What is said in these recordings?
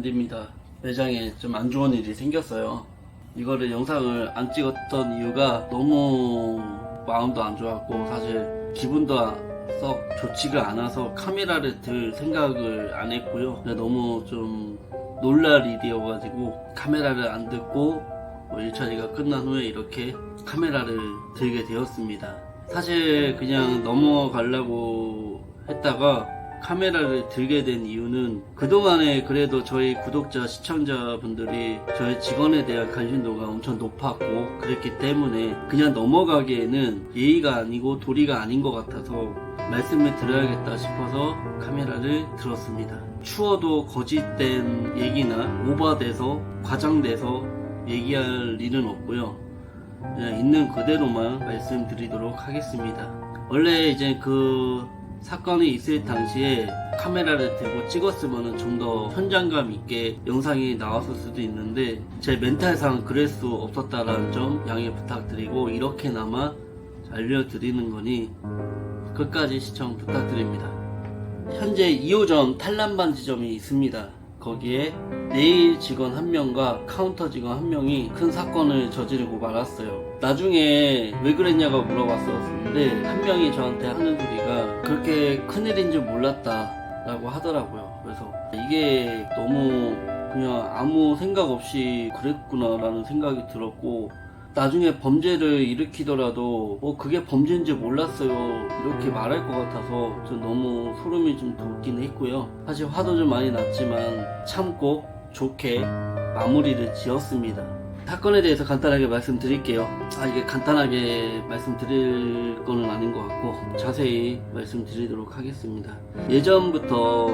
안 됩니다. 매장에 좀 안 좋은 일이 생겼어요. 이거를 영상을 안 찍었던 이유가 너무 마음도 안 좋았고 사실 기분도 썩 좋지가 않아서 카메라를 들 생각을 안 했고요. 너무 좀 놀랄 일이어가지고 카메라를 안 듣고 뭐 일처리가 끝난 후에 이렇게 카메라를 들게 되었습니다. 사실 그냥 넘어가려고 했다가 카메라를 들게 된 이유는 그동안에 그래도 저희 구독자 시청자분들이 저희 직원에 대한 관심도가 엄청 높았고 그랬기 때문에 그냥 넘어가기에는 예의가 아니고 도리가 아닌 것 같아서 말씀을 드려야겠다 싶어서 카메라를 들었습니다. 추워도 거짓된 얘기나 오버돼서 과장돼서 얘기할 일은 없고요. 그냥 있는 그대로만 말씀드리도록 하겠습니다. 원래 이제 그 사건이 있을 당시에 카메라를 들고 찍었으면 좀 더 현장감 있게 영상이 나왔을 수도 있는데 제 멘탈상 그럴 수 없었다라는 점 양해 부탁드리고 이렇게나마 알려드리는 거니 끝까지 시청 부탁드립니다. 현재 2호점 탈란반 지점이 있습니다. 거기에 네일 직원 한 명과 카운터 직원 한 명이 큰 사건을 저지르고 말았어요. 나중에 왜 그랬냐고 물어봤었는데 한 명이 저한테 하는 소리가 그렇게 큰일인 줄 몰랐다라고 하더라고요. 그래서 이게 너무 그냥 아무 생각 없이 그랬구나라는 생각이 들었고 나중에 범죄를 일으키더라도 뭐 그게 범죄인지 몰랐어요. 이렇게 말할 것 같아서 좀 너무 소름이 좀 돋긴 했고요. 사실 화도 좀 많이 났지만 참고 좋게 마무리를 지었습니다. 사건에 대해서 간단하게 말씀드릴게요. 아 이게 간단하게 말씀드릴 거는 아닌 것 같고 자세히 말씀드리도록 하겠습니다. 예전부터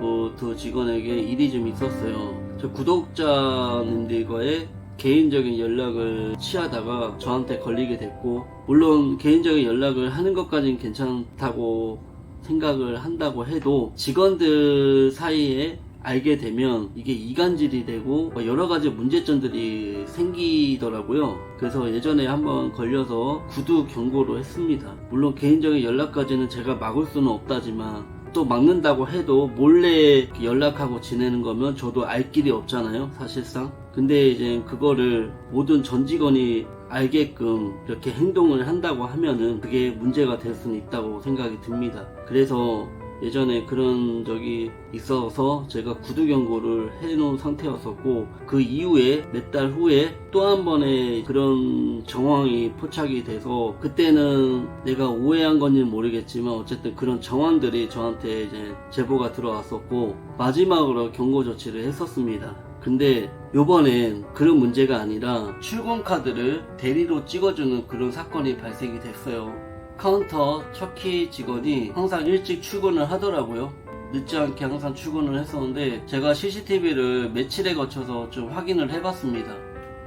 그 두 직원에게 일이 좀 있었어요. 저 구독자님들과의 개인적인 연락을 취하다가 저한테 걸리게 됐고 물론 개인적인 연락을 하는 것까지는 괜찮다고 생각을 한다고 해도 직원들 사이에 알게 되면 이게 이간질이 되고 여러 가지 문제점들이 생기더라고요. 그래서 예전에 한번 걸려서 구두 경고를 했습니다. 물론 개인적인 연락까지는 제가 막을 수는 없다지만 또 막는다고 해도 몰래 연락하고 지내는 거면 저도 알 길이 없잖아요, 사실상. 근데 이제 그거를 모든 전 직원이 알게끔 이렇게 행동을 한다고 하면은 그게 문제가 될 수는 있다고 생각이 듭니다. 그래서 예전에 그런 적이 있어서 제가 구두 경고를 해놓은 상태였었고 그 이후에 몇 달 후에 또 한 번의 그런 정황이 포착이 돼서 그때는 내가 오해한 건지는 모르겠지만 어쨌든 그런 정황들이 저한테 이제 제보가 들어왔었고 마지막으로 경고 조치를 했었습니다. 근데 요번엔 그런 문제가 아니라 출근 카드를 대리로 찍어주는 그런 사건이 발생이 됐어요. 카운터 척키 직원이 항상 일찍 출근을 하더라고요. 늦지 않게 항상 출근을 했었는데 제가 CCTV를 며칠에 거쳐서 좀 확인을 해봤습니다.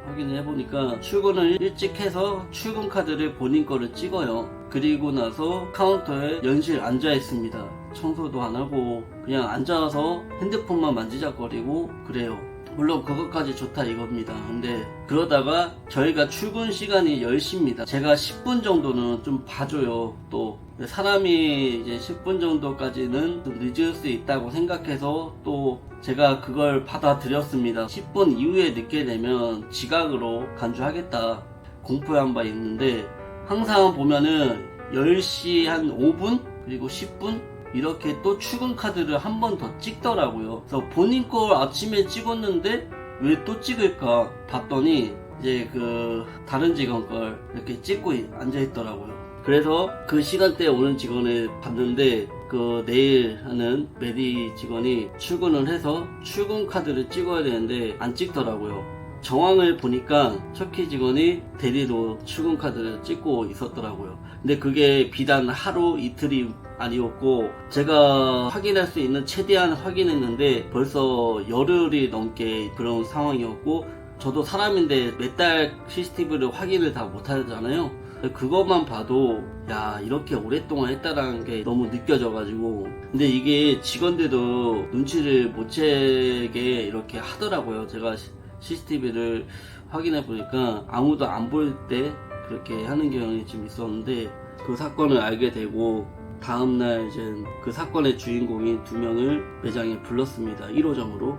확인을 해보니까 출근을 일찍 해서 출근 카드를 본인 거를 찍어요. 그리고 나서 카운터에 연실 앉아 있습니다. 청소도 안 하고 그냥 앉아서 핸드폰만 만지작거리고 그래요. 물론 그것까지 좋다 이겁니다. 근데 그러다가 저희가 출근 시간이 10시입니다. 제가 10분 정도는 좀 봐줘요. 또 사람이 이제 10분 정도까지는 좀 늦을 수 있다고 생각해서 또 제가 그걸 받아들였습니다. 10분 이후에 늦게 되면 지각으로 간주하겠다. 공포한 바 있는데 항상 보면은 10시 한 5분 그리고 10분 이렇게 또 출근 카드를 한 번 더 찍더라고요. 그래서 본인 걸 아침에 찍었는데 왜 또 찍을까 봤더니 이제 그 다른 직원 걸 이렇게 찍고 앉아 있더라고요. 그래서 그 시간대에 오는 직원을 봤는데 그 내일 하는 메디 직원이 출근을 해서 출근 카드를 찍어야 되는데 안 찍더라고요. 정황을 보니까 척키 직원이 대리로 출근 카드를 찍고 있었더라고요. 근데 그게 비단 하루 이틀이 아니었고 제가 확인할 수 있는 최대한 확인했는데 벌써 열흘이 넘게 그런 상황이었고 저도 사람인데 몇 달 CCTV를 확인을 다 못하잖아요. 그것만 봐도 야 이렇게 오랫동안 했다라는 게 너무 느껴져가지고 근데 이게 직원들도 눈치를 못 채게 이렇게 하더라고요. 제가 CCTV를 확인해 보니까 아무도 안 보일 때 그렇게 하는 경향이 좀 있었는데 그 사건을 알게 되고 다음날 이제 그 사건의 주인공인 두 명을 매장에 불렀습니다. 1호점으로.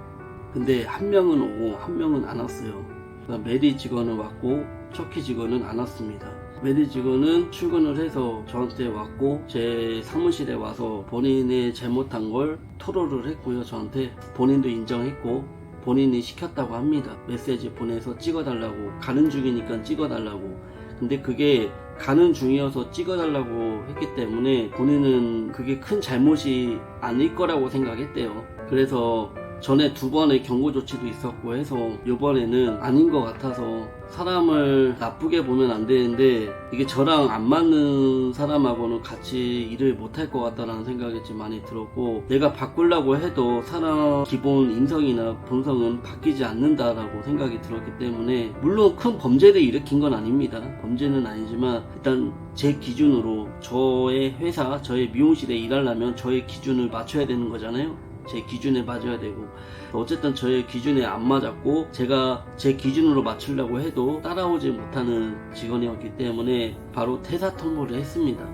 근데 한 명은 오고 한 명은 안 왔어요. 그러니까 메리 직원은 왔고 척키 직원은 안 왔습니다. 메리 직원은 출근을 해서 저한테 왔고 제 사무실에 와서 본인의 잘못한 걸 토로를 했고요. 저한테 본인도 인정했고 본인이 시켰다고 합니다. 메시지 보내서 찍어달라고 가는 중이니까 찍어달라고. 근데 그게 가는 중이어서 찍어달라고 했기 때문에 본인은 그게 큰 잘못이 아닐 거라고 생각했대요. 그래서 전에 두 번의 경고 조치도 있었고 해서 이번에는 아닌 것 같아서 사람을 나쁘게 보면 안 되는데 이게 저랑 안 맞는 사람하고는 같이 일을 못할 것 같다라는 생각이 좀 많이 들었고 내가 바꾸려고 해도 사람 기본 인성이나 본성은 바뀌지 않는다라고 생각이 들었기 때문에 물론 큰 범죄를 일으킨 건 아닙니다. 범죄는 아니지만 일단 제 기준으로 저의 회사, 저의 미용실에 일하려면 저의 기준을 맞춰야 되는 거잖아요. 제 기준에 맞아야 되고 어쨌든 저의 기준에 안 맞았고 제가 제 기준으로 맞추려고 해도 따라오지 못하는 직원이었기 때문에 바로 퇴사 통보를 했습니다.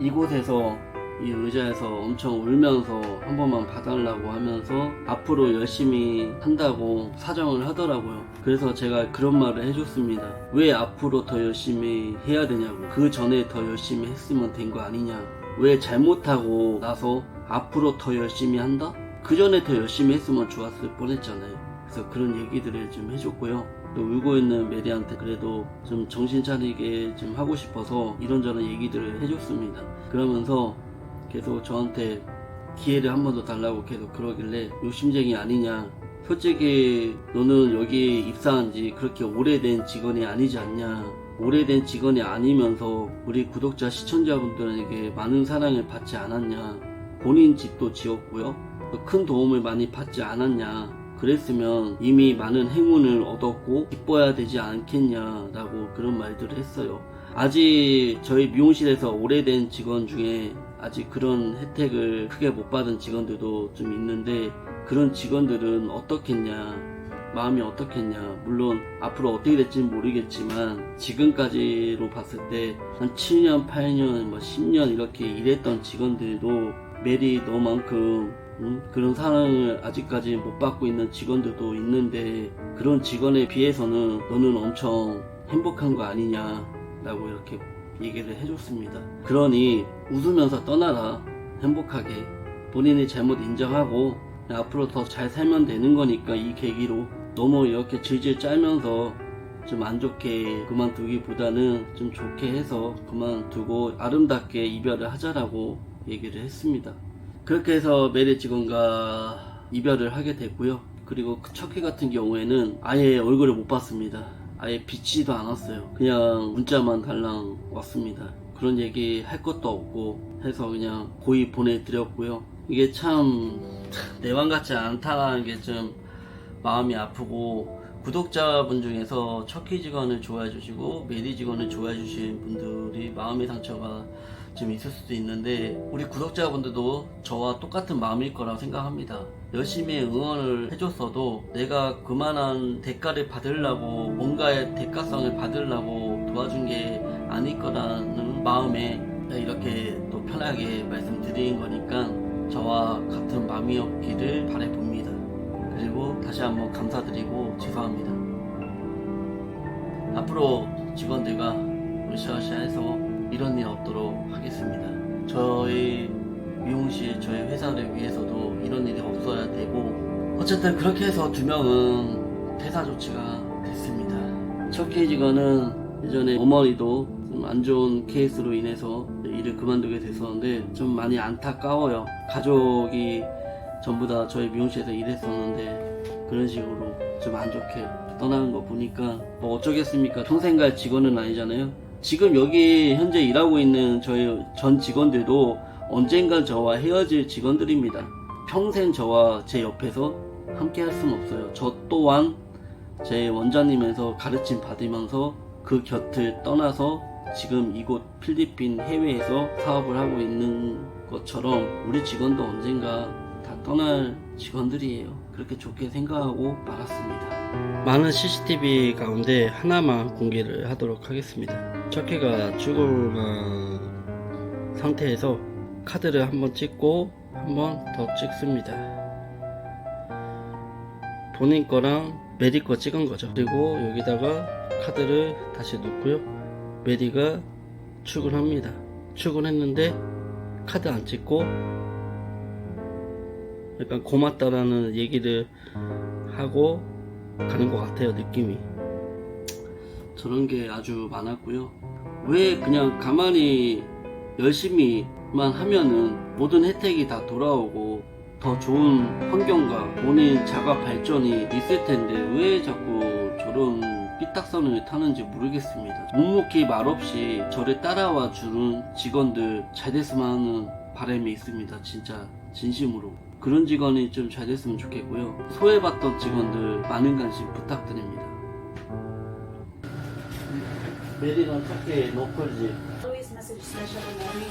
이곳에서 이 의자에서 엄청 울면서 한 번만 봐달라고 하면서 앞으로 열심히 한다고 사정을 하더라고요. 그래서 제가 그런 말을 해줬습니다. 왜 앞으로 더 열심히 해야 되냐고. 그 전에 더 열심히 했으면 된 거 아니냐. 왜 잘못하고 나서 앞으로 더 열심히 한다? 그 전에 더 열심히 했으면 좋았을 뻔했잖아요. 그래서 그런 얘기들을 좀 해줬고요. 또 울고 있는 메리한테 그래도 좀 정신 차리게 좀 하고 싶어서 이런저런 얘기들을 해줬습니다. 그러면서 계속 저한테 기회를 한 번 더 달라고 계속 그러길래 욕심쟁이 아니냐. 솔직히 너는 여기 입사한 지 그렇게 오래된 직원이 아니지 않냐. 오래된 직원이 아니면서 우리 구독자 시청자분들에게 많은 사랑을 받지 않았냐. 본인 집도 지었고요. 큰 도움을 많이 받지 않았냐. 그랬으면 이미 많은 행운을 얻었고 기뻐야 되지 않겠냐라고 그런 말들을 했어요. 아직 저희 미용실에서 오래된 직원 중에 아직 그런 혜택을 크게 못 받은 직원들도 좀 있는데 그런 직원들은 어떻겠냐 마음이 어떻겠냐 물론 앞으로 어떻게 될지는 모르겠지만 지금까지로 봤을 때 한 7년 8년 뭐 10년 이렇게 일했던 직원들도 메리 너만큼 음, 그런 사랑을 아직까지 못 받고 있는 직원들도 있는데 그런 직원에 비해서는 너는 엄청 행복한 거 아니냐라고 이렇게 얘기를 해줬습니다. 그러니 웃으면서 떠나라 행복하게 본인의 잘못 인정하고 앞으로 더 잘 살면 되는 거니까 이 계기로 너무 이렇게 질질 짜면서 좀 안 좋게 그만두기보다는 좀 좋게 해서 그만두고 아름답게 이별을 하자라고 얘기를 했습니다. 그렇게 해서 메리 직원과 이별을 하게 됐고요. 그리고 그 척키 같은 경우에는 아예 얼굴을 못 봤습니다. 아예 비치도 않았어요. 그냥 문자만 달랑 왔습니다. 그런 얘기 할 것도 없고 해서 그냥 고이 보내드렸고요. 이게 참 내왕 같지 않다는 게 좀 마음이 아프고 구독자분 중에서 척키 직원을 좋아해 주시고 메리 직원을 좋아해 주신 분들이 마음의 상처가 좀 있을 수도 있는데 우리 구독자분들도 저와 똑같은 마음일 거라고 생각합니다. 열심히 응원을 해줬어도 내가 그만한 대가를 받으려고 뭔가의 대가성을 받으려고 도와준 게 아닐 거라는 마음에 이렇게 또 편하게 말씀드린 거니까 저와 같은 마음이었기를 바래봅니다. 그리고 다시 한번 감사드리고 죄송합니다. 앞으로 직원들과 으쌰으쌰해서 이런 일 없도록 하겠습니다. 저희 미용실, 저희 회사를 위해서도 이런 일이 없어야 되고 어쨌든 그렇게 해서 두 명은 퇴사 조치가 됐습니다. 첫 케이지가는 예전에 어머니도 좀 안 좋은 케이스로 인해서 일을 그만두게 됐었는데 좀 많이 안타까워요. 가족이 전부 다 저희 미용실에서 일했었는데 그런 식으로 좀 안 좋게 떠나는 거 보니까 뭐 어쩌겠습니까? 평생 갈 직원은 아니잖아요. 지금 여기 현재 일하고 있는 저희 전 직원들도 언젠간 저와 헤어질 직원들입니다. 평생 저와 제 옆에서 함께 할 수는 없어요. 저 또한 제 원장님에서 가르침 받으면서 그 곁을 떠나서 지금 이곳 필리핀 해외에서 사업을 하고 있는 것처럼 우리 직원도 언젠가 다 떠날 직원들이에요. 그렇게 좋게 생각하고 말았습니다. 많은 CCTV 가운데 하나만 공개를 하도록 하겠습니다. 척해가 출근한 상태에서 카드를 한번 찍고 한번 더 찍습니다. 본인 거랑 메리 거 찍은 거죠. 그리고 여기다가 카드를 다시 놓고요. 메리가 출근합니다. 출근했는데 카드 안 찍고 약간 고맙다라는 얘기를 하고 가는 것 같아요 느낌이 저런 게 아주 많았고요 왜 그냥 가만히 열심히만 하면은 모든 혜택이 다 돌아오고 더 좋은 환경과 본인 자가 발전이 있을 텐데 왜 자꾸 저런 삐딱선을 타는지 모르겠습니다. 묵묵히 말없이 저를 따라와 주는 직원들 잘 됐으면 하는 바람이 있습니다. 진짜 진심으로. 그런 직원이 좀 잘 됐으면 좋겠고요. 소외받던 직원들 많은 관심 부탁드립니다. 메리랑 착해 노컬 message na siya kay Mary.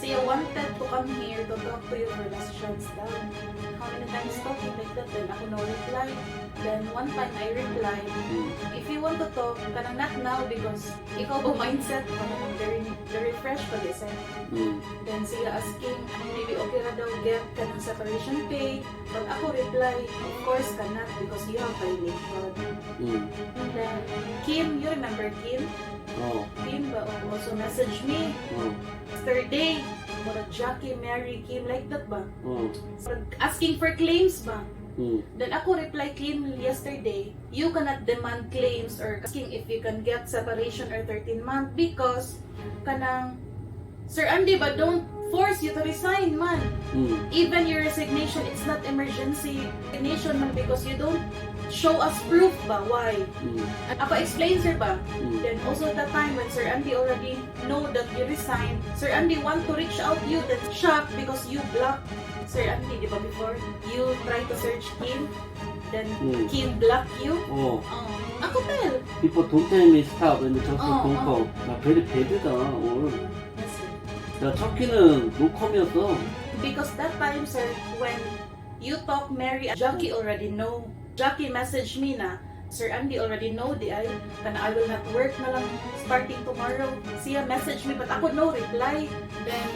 Say, I wanted to come here to talk to you for last chance daw. How many times talking like that? Then ako no reply. Then one time I replied, hmm, if you want to talk, kanang not now because ikaw po mindset ka kanang very, very fresh pa kasi. Mm. Then siya asking, ano, maybe okay na daw get kanang separation pay. But ako reply, of course cannot because you have violated. Mm. And then, Kim, you remember Kim? Oh. Diba? ba mo? So message me. Mm. Third day, murag Jackie, Mary, Kim, like that ba? Mm. Asking for claims ba? Mm. Then ako reply claim yesterday, you cannot demand claims or asking if you can get separation or 13 month because kanang Sir Andy ba don't force you to resign man. Mm. Even your resignation it's not emergency resignation man because you don't show us proof ba why. 음, Ako explain sir ba? 음, Then also at that time when Sir Andy already know that you resigned, Sir Andy want to reach out you that shocked because you blocked Sir Andy, di ba before? You try to search Kim, then 음. Kim block you. 어. Oh, ako tell. Before don't tell me stop and just 어, don't come. 나 베리 배드다 오늘. Yes, sir. 나 첫 키는 노컴이었어. Because that time, sir, when you talk Mary, Jackie already know. Jackie messaged me na, Sir Andy already know di ay, kana I will not work na lang starting tomorrow. Siya message me, but ako no reply. Then,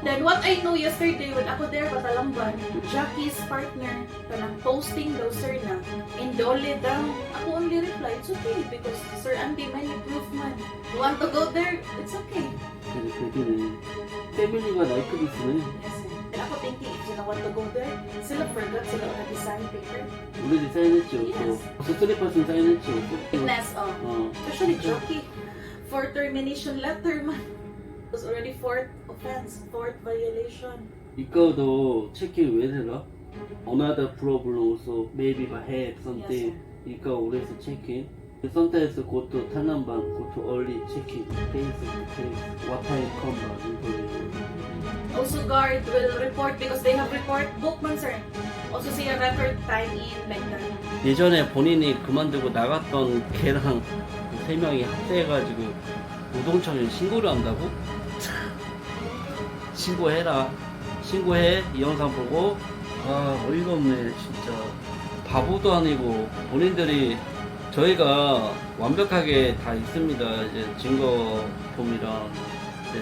then what I know yesterday when ako there patalamban, Jackie's partner, kanang posting daw sir na, indole daw. Ako only reply, it's okay, because Sir Andy, may proof man. You want to go there? It's okay. Can you continue? Can you believe what I could do? Yes, ako thinking if sila want to go there, sila forgot sila already signed paper. 우리도 사인했지 없고. Yes. 스트리 퍼슨 사인했지 없고. Witness, oh. 어. Especially Jockey, for termination letter man. It was already fourth offense, fourth violation. 이거도 체킹 왜 되나? Another problem also maybe by have Yes, something. sir. 이거 오래서 체킹. Sometimes go to 탈남반, go to early checking. Face to face. What time come back? Also guard will report because they have report book sir. Also siya record time in that. 예전에 본인이 그만두고 나갔던 걔랑 세 명이 합세해가지고 노동청에 신고를 한다고? 참, 신고해라. 신고해. 이 영상 보고. 아, 어이가 없네, 진짜. 바보도 아니고, 본인들이 저희가 완벽하게 다 있습니다. 이제 증거품이랑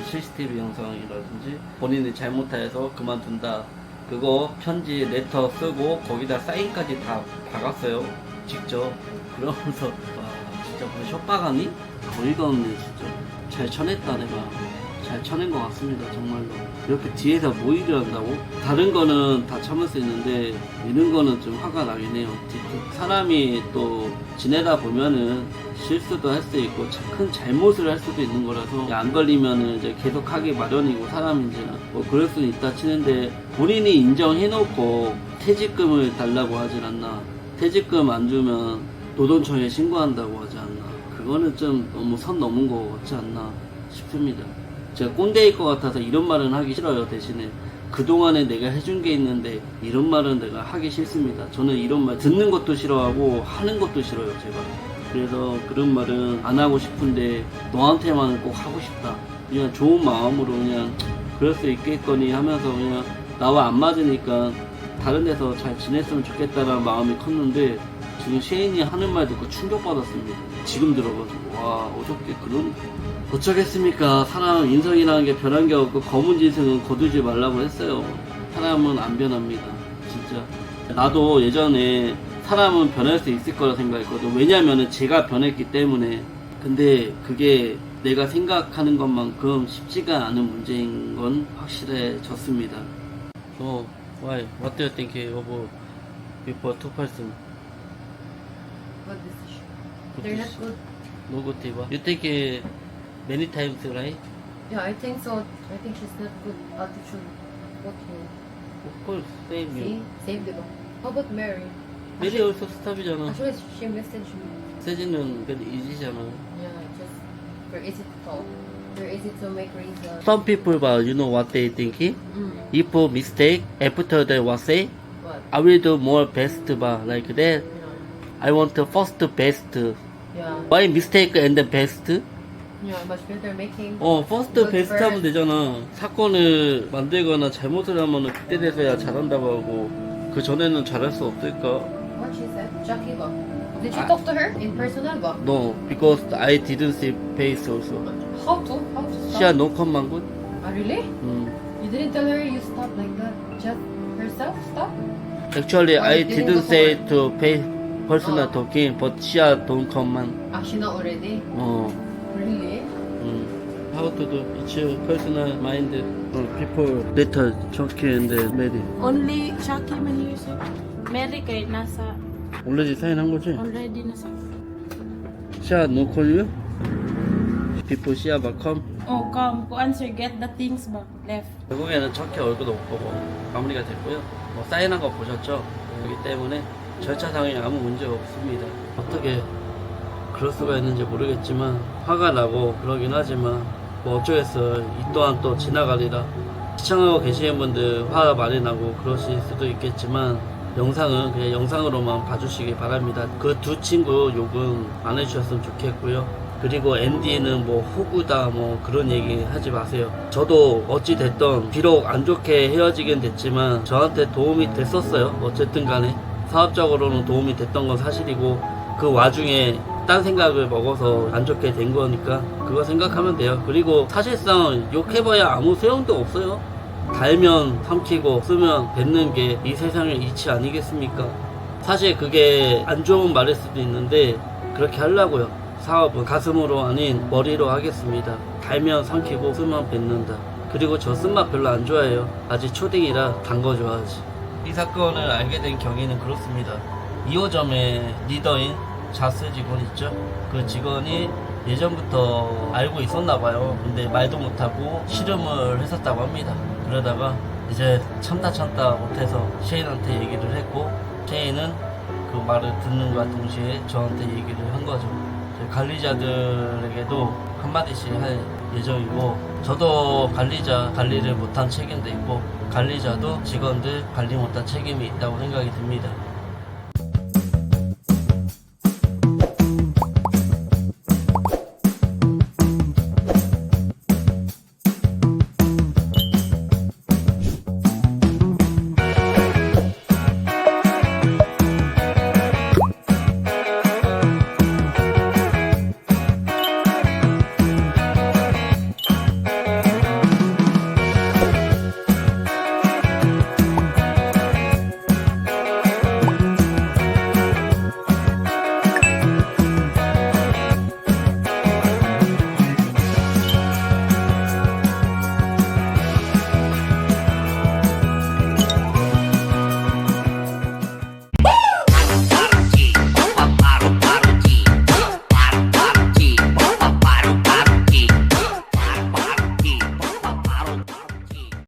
CCTV 영상이라든지 본인이 잘못해서 그만둔다. 그거 편지 레터 쓰고 거기다 사인까지 다 박았어요. 직접. 그러면서 와 진짜 뭐 협박하니? 어이가 없네 진짜. 잘 쳐냈다 내가. 잘 쳐낸 것 같습니다 정말로. 이렇게 뒤에서 모의를 한다고? 다른 거는 다 참을 수 있는데 이런 거는 좀 화가 나긴 해요. 사람이 또 지내다 보면은 실수도 할 수 있고 자- 큰 잘못을 할 수도 있는 거라서 안 걸리면은 이제 계속 하기 마련이고 사람인지나 뭐 그럴 수는 있다 치는데 본인이 인정해놓고 퇴직금을 달라고 하질 않나 퇴직금 안 주면 노동청에 신고한다고 하지 않나 그거는 좀 너무 선 넘은 거 같지 않나 싶습니다 제가 꼰대일 것 같아서 이런 말은 하기 싫어요 대신에 그동안에 내가 해준 게 있는데 이런 말은 내가 하기 싫습니다 저는 이런 말 듣는 것도 싫어하고 하는 것도 싫어요 제가 그래서 그런 말은 안 하고 싶은데 너한테만 꼭 하고 싶다. 그냥 좋은 마음으로 그냥 그럴 수 있겠거니 하면서 그냥 나와 안 맞으니까 다른 데서 잘 지냈으면 좋겠다라는 마음이 컸는데 지금 셰인이 하는 말 듣고 충격받았습니다. 지금 들어가지고 와 어저께 그런 어쩌겠습니까 사람 인성이라는 게 변한 게 없고 검은 진승은 거두지 말라고 했어요. 사람은 안 변합니다. 진짜 나도 예전에 사람은 변할 수 있을 거라 생각했거든. 왜냐면은 제가 변했기 때문에. 근데 그게 내가 생각하는 것만큼 쉽지가 않은 문제인 건 확실해졌습니다. So, why? What do you think of before two person? Good decision. They're not good. No good, diba? You think many times, right? Yeah, I think so. I think she's not good attitude. What you Of course, same you. see? Same diba? How about Mary? Mary also stop이잖아. Actually, she messaged me. 세진은 그래도 이지잖아. Yeah, just very easy to talk. Very easy to make reason. Some people, but you know what they thinking? Mm. If a mistake after they what say, What? I will do more best, but like that. Yeah. I want the first best. Yeah. Why mistake and the best? Yeah, much better making. 어, best first. 하면 되잖아. 사건을 만들거나 잘못을 하면 그때 돼서야 잘한다고 하고 그 전에는 잘할 수 없을까? What she said? Jackie ba? Did you Ah. talk to her in personal ba? No, because I didn't see face also. How to? How to She had stop? no command good. Ah, really? 음. You didn't tell her you stop like that. Just herself stop? Actually, I didn't go say to pay personal Oh. talking, but she had don't command. Ah, she not already? 어. Really? 음. How to do? It's your personal mind. Uh, people later Chucky and uh, Mary. Only Chucky man here, sir. Mary kay nasa Already 사인한 거지? already na sir. She had no call you? People have a come. Oh, come. Kuan sir, get the things ba? Left. 결국에는 척키 얼굴도 못 보고 마무리가 됐고요. 뭐 사인한 거 보셨죠? 그렇기 때문에 절차상에 아무 문제 없습니다. 어떻게 그럴 수가 있는지 모르겠지만 화가 나고 그러긴 하지만 뭐 어쩌겠어. 이 또한 또 지나가리라. 시청하고 계시는 분들 화 많이 나고 그러실 수도 있겠지만 영상은 그냥 영상으로만 봐주시기 바랍니다. 그 두 친구 욕은 안 해주셨으면 좋겠고요. 그리고 앤디는 뭐 호구다 뭐 그런 얘기 하지 마세요. 저도 어찌 됐던 비록 안 좋게 헤어지긴 됐지만 저한테 도움이 됐었어요. 어쨌든 간에 사업적으로는 도움이 됐던 건 사실이고 그 와중에 딴 생각을 먹어서 안 좋게 된 거니까 그거 생각하면 돼요. 그리고 사실상 욕해봐야 아무 소용도 없어요. 달면 삼키고 쓰면 뱉는 게 이 세상의 이치 아니겠습니까? 사실 그게 안 좋은 말일 수도 있는데 그렇게 하려고요. 사업은 가슴으로 아닌 머리로 하겠습니다. 달면 삼키고 쓰면 뱉는다. 그리고 저 쓴맛 별로 안 좋아해요. 아직 초딩이라 단 거 좋아하지. 이 사건을 알게 된 경위는 그렇습니다. 2호점의 리더인 자스 직원 있죠? 그 직원이 예전부터 알고 있었나 봐요. 근데 말도 못하고 씨름을 했었다고 합니다. 그러다가 이제 참다 참다 못해서 셰인한테 얘기를 했고 셰인은 그 말을 듣는 것과 동시에 저한테 얘기를 한 거죠. 관리자들에게도 한마디씩 할 예정이고 저도 관리자 관리를 못한 책임도 있고 관리자도 직원들 관리 못한 책임이 있다고 생각이 듭니다.